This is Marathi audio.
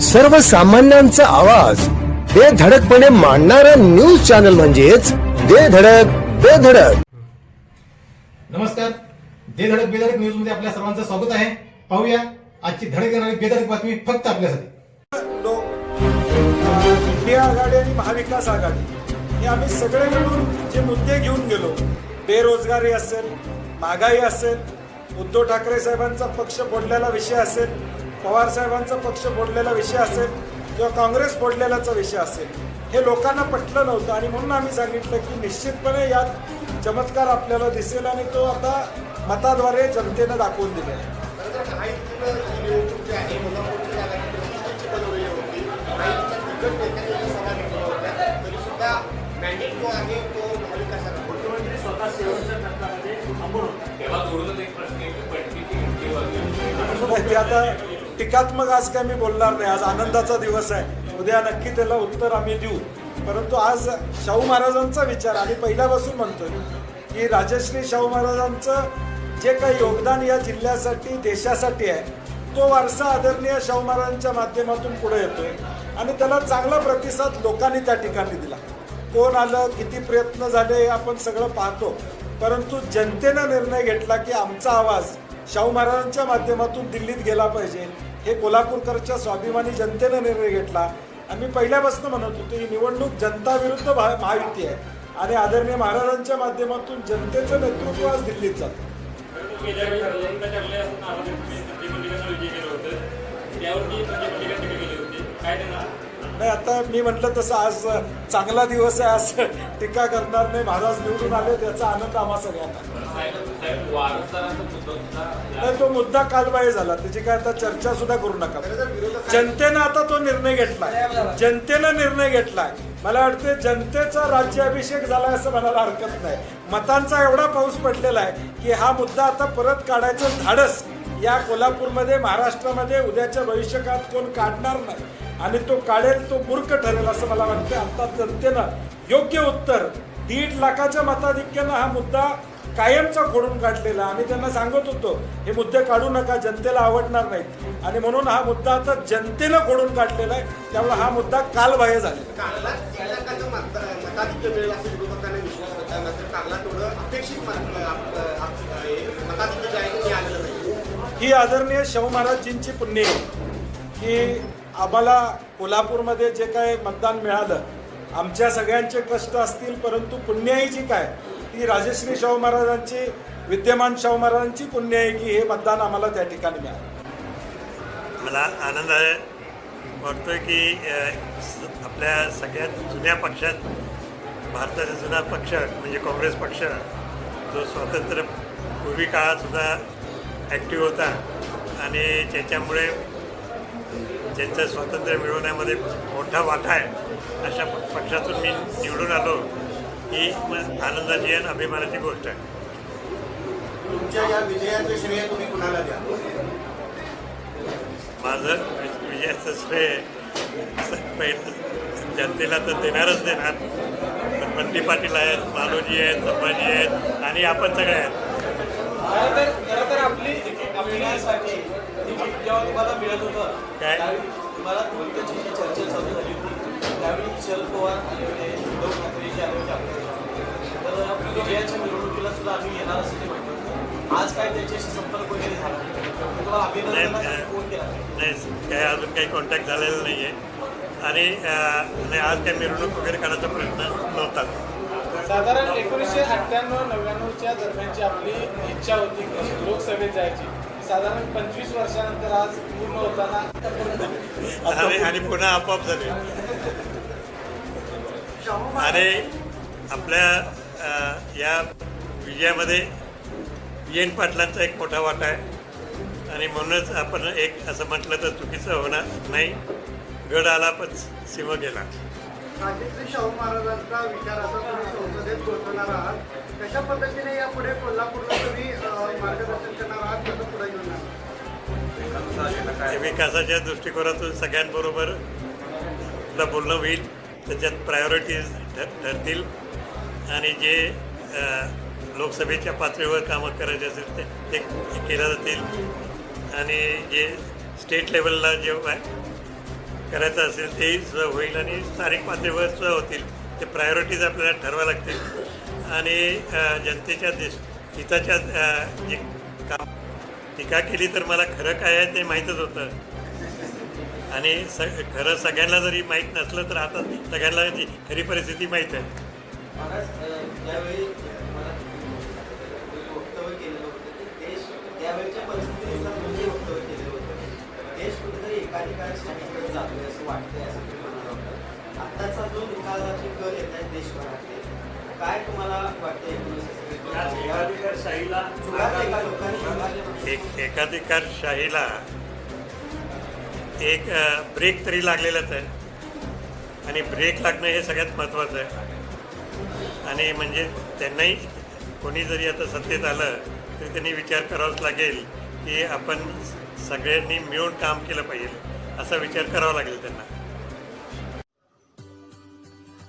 सर्वसामान्यांचा आवाज. बेधडकपणे मांडणारा न्यूज चॅनल म्हणजेच बेधडक बेधडक नमस्कार. दे धडक बेधडक न्यूजमध्ये आपल्या सर्वांचं स्वागत आहे. पाहूया आजची धडक येणारी बेधडक बातमी फक्त आपल्यासाठी. इंडिया आघाडी आणि महाविकास आघाडी. हे आम्ही सगळे मिळून जे मुद्दे घेऊन गेलो बेरोजगारी असेल महागाई असेल उद्धव ठाकरे साहेबांचा पक्ष बोललेला विषय असेल पवार साहेबांचा पक्ष बोललेला विषय असेल किंवा काँग्रेस बोललेलाचा विषय असेल हे लोकांना पटलं नव्हतं. आणि म्हणून आम्ही सांगितलं की निश्चितपणे यात चमत्कार आपल्याला दिसेल आणि तो आता मताद्वारे जनतेनं दाखवून ते आता टीकात्मक आज काय मी बोलणार नाही. आज आनंदाचा दिवस आहे. उद्या नक्की त्याला उत्तर आम्ही देऊ. परंतु आज शाहू महाराजांचा विचार आम्ही पहिल्यापासून म्हणतोय की राजश्री शाहू महाराजांचं जे काही योगदान या जिल्ह्यासाठी देशासाठी आहे तो वारसा आदरणीय शाहू महाराजांच्या माध्यमातून पुढे येतोय. आणि त्याला चांगला प्रतिसाद लोकांनी त्या ठिकाणी दिला. कोण आलं किती प्रयत्न झाले हे आपण सगळं पाहतो. परंतु जनतेनं निर्णय घेतला की आमचा आवाज शाहू महाराजांच्या माध्यमातून दिल्लीत गेला पाहिजे. हे कोल्हापूरकरच्या स्वाभिमानी जनतेनं निर्णय घेतला. आम्ही पहिल्यापासून म्हणत होतो ही निवडणूक जनता विरुद्ध भा- महायुती आहे. आणि आदरणीय महाराजांच्या माध्यमातून जनतेचं नेतृत्व आज दिल्लीत जातं. नाही आता मी म्हटलं तसं आज चांगला दिवस आहे असं टीका करणार नाही महाराज निवडून आले त्याचा आनंद आम्हा सगळ्यांना. नाही तो मुद्दा कालबाह्य झाला त्याची काय आता चर्चा सुद्धा करू नका. जनतेनं आता तो निर्णय घेतलाय. जनतेनं निर्णय घेतलाय. मला वाटते जनतेचा राज्याभिषेक झालाय असं म्हणायला हरकत नाही. मतांचा एवढा पाऊस पडलेला आहे की हा मुद्दा आता परत काढायचं धाडस. या कोल्हापूरमध्ये महाराष्ट्रामध्ये उद्याच्या भविष्यकाळात कोण काढणार नाही. आणि तो काढेल तो मूर्ख ठरेल असं मला वाटतं. आता जनतेनं योग्य उत्तर दीड लाखाच्या मताधिक्यानं हा मुद्दा कायमचा खोडून काढलेला. आम्ही त्यांना सांगत होतो हे मुद्दे काढू नका जनतेला आवडणार नाहीत. आणि म्हणून हा मुद्दा आता जनतेनं खोडून काढलेला आहे. त्यामुळे हा मुद्दा कालबाह्य झालेला हे आदरणीय शाहू महाराजजींची पुण्य की आम्हाला कोल्हापूरमध्ये जे काय मतदान मिळालं आमच्या सगळ्यांचे कष्ट असतील परंतु पुण्याई जी काय ती राजश्री शाहू महाराजांची विद्यमान शाहू महाराजांची पुण्याई की हे मतदान आम्हाला त्या ठिकाणी मिळालं. मला आनंद आहे वाटतोय की आपल्या सगळ्यात जुन्या पक्षात भारताचा जुना पक्ष म्हणजे काँग्रेस पक्ष जो स्वातंत्र्य पूर्वी काळातसुद्धा ॲक्टिव्ह होता. आणि त्याच्यामुळे ज्यांचं स्वातंत्र्य मिळवण्यामध्ये मोठा वाटा आहे अशा पक्षातून मी निवडून आलो ही आनंदाची आणि अभिमानाची गोष्ट आहे. तुमच्या या विजयाचं श्रेय तुम्ही कुणाला द्या? माझं वि- विजयाचं श्रेय पहिलं जनतेला तर देणारच देणार. पण बंटी पाटील आहेत मालोजी आहेत संभाजी आहेत आणि आपण सगळे आहेत. खरं तर आपली जेव्हा तुम्हाला मिळत होतं काय? त्यावेळी तुम्हाला त्याची जी चर्चा चालू झाली होती? त्यावेळी शरद पवार आले होते उद्धव ठाकरे जे आले होते आपल्याकडे तर विजयाच्या मिरवणुकीला सुद्धा आम्ही येणार असं ते म्हणतो आज काय त्याच्याशी संपर्क वगैरे झाला? तुम्हाला अभिनंदनासाठी फोन केला नाही काय अजून काही कॉन्टॅक्ट झालेला नाही आहे आणि नाही आज काही मिरवणूक वगैरे करायचा प्रयत्न नव्हताच साधारण एकोणीसशे अठ्ठ्याण्णव नव्याण्णवच्या दरम्यानची आपली इच्छा होती की लोकसभेत जायची. साधारण पंचवीस वर्षानंतर आज पूर्ण होताना आणि पुन्हा आपोआप झाले. अरे आपल्या या विजयामध्ये एन पाटलांचा एक मोठा वाटा आहे. आणि म्हणूनच आपण एक असं म्हटलं तर चुकीचं होणार नाही. गड आला पण सिंह गेला. सावित्री शाहू महाराजांचा विचार असा तुम्ही संसदेत पोहोचवणार आहात. कशा पद्धतीने यापुढे कोल्हापूरला तुम्ही मार्गदर्शन करणार आहात? कसं पुढे घेऊन विकासाच्या दृष्टिकोनातून सगळ्यांबरोबर बोलणं होईल. त्याच्यात प्रायोरिटीज ठरतील आणि जे लोकसभेच्या पातळीवर कामं करायचे असेल ते ते केलं जातील. आणि जे स्टेट लेवलला जे करायचं असेल तेही सोय होईल आणि स्थानिक पातळीवर सुद्धा होतील. ते प्रायोरिटीज आपल्याला ठरवा लागतील. आणि जनतेच्या देश हिताच्या जे काम टीका केली तर मला खरं काय आहे ते माहीतच होतं. आणि स खरं सगळ्यांना जरी माहीत नसलं तर आता सगळ्यांना जी खरी परिस्थिती माहीत आहे. देशभरातले. काय तुम्हाला वाटतंय जुगार एका एकाधिकारशाहीला ब्रेक तरी लागलेलाच आहे. आणि ब्रेक लागणं हे सगळ्यात महत्त्वाचं आहे. आणि म्हणजे त्यांनाही कोणी जरी आता सत्तेत आलं तरी त्यांनी विचार करावाच लागेल की आपण सगळ्यांनी मिळून काम केलं पाहिजे असा विचार करावा लागेल त्यांना.